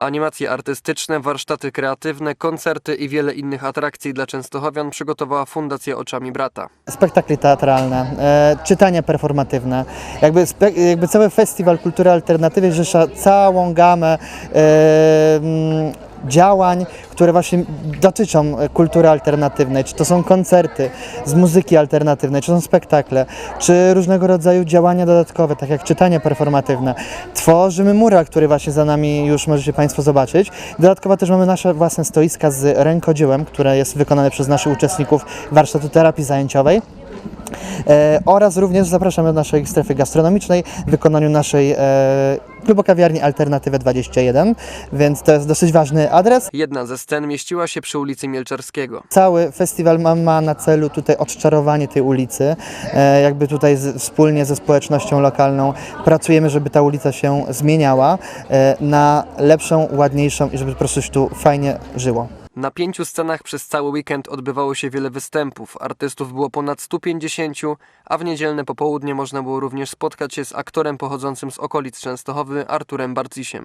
Animacje artystyczne, warsztaty kreatywne, koncerty i wiele innych atrakcji dla Częstochowian przygotowała Fundacja Oczami Brata. spektakle teatralne, e, czytania performatywne. Jakby, jakby cały festiwal kultury alternatywnej zrzesza całą gamę e, działań, które właśnie dotyczą kultury alternatywnej. Czy to są koncerty z muzyki alternatywnej, czy są spektakle, czy różnego rodzaju działania dodatkowe, tak jak czytanie performatywne. Tworzymy mural, który właśnie za nami już możecie Państwo zobaczyć. Dodatkowo też mamy nasze własne stoiska z rękodziełem, które jest wykonane przez naszych uczestników warsztatu terapii zajęciowej. E, oraz również zapraszamy do naszej strefy gastronomicznej w wykonaniu naszej e, klubokawiarni Alternatywę 21, więc to jest dosyć ważny adres. Jedna ze scen mieściła się przy ulicy Mielczarskiego. Cały festiwal ma, ma na celu tutaj odczarowanie tej ulicy. E, jakby tutaj z, wspólnie ze społecznością lokalną pracujemy, żeby ta ulica się zmieniała e, na lepszą, ładniejszą i żeby po prostu się tu fajnie żyło. Na pięciu scenach przez cały weekend odbywało się wiele występów. Artystów było ponad 150, a w niedzielne popołudnie można było również spotkać się z aktorem pochodzącym z okolic Częstochowy Arturem Barcisiem.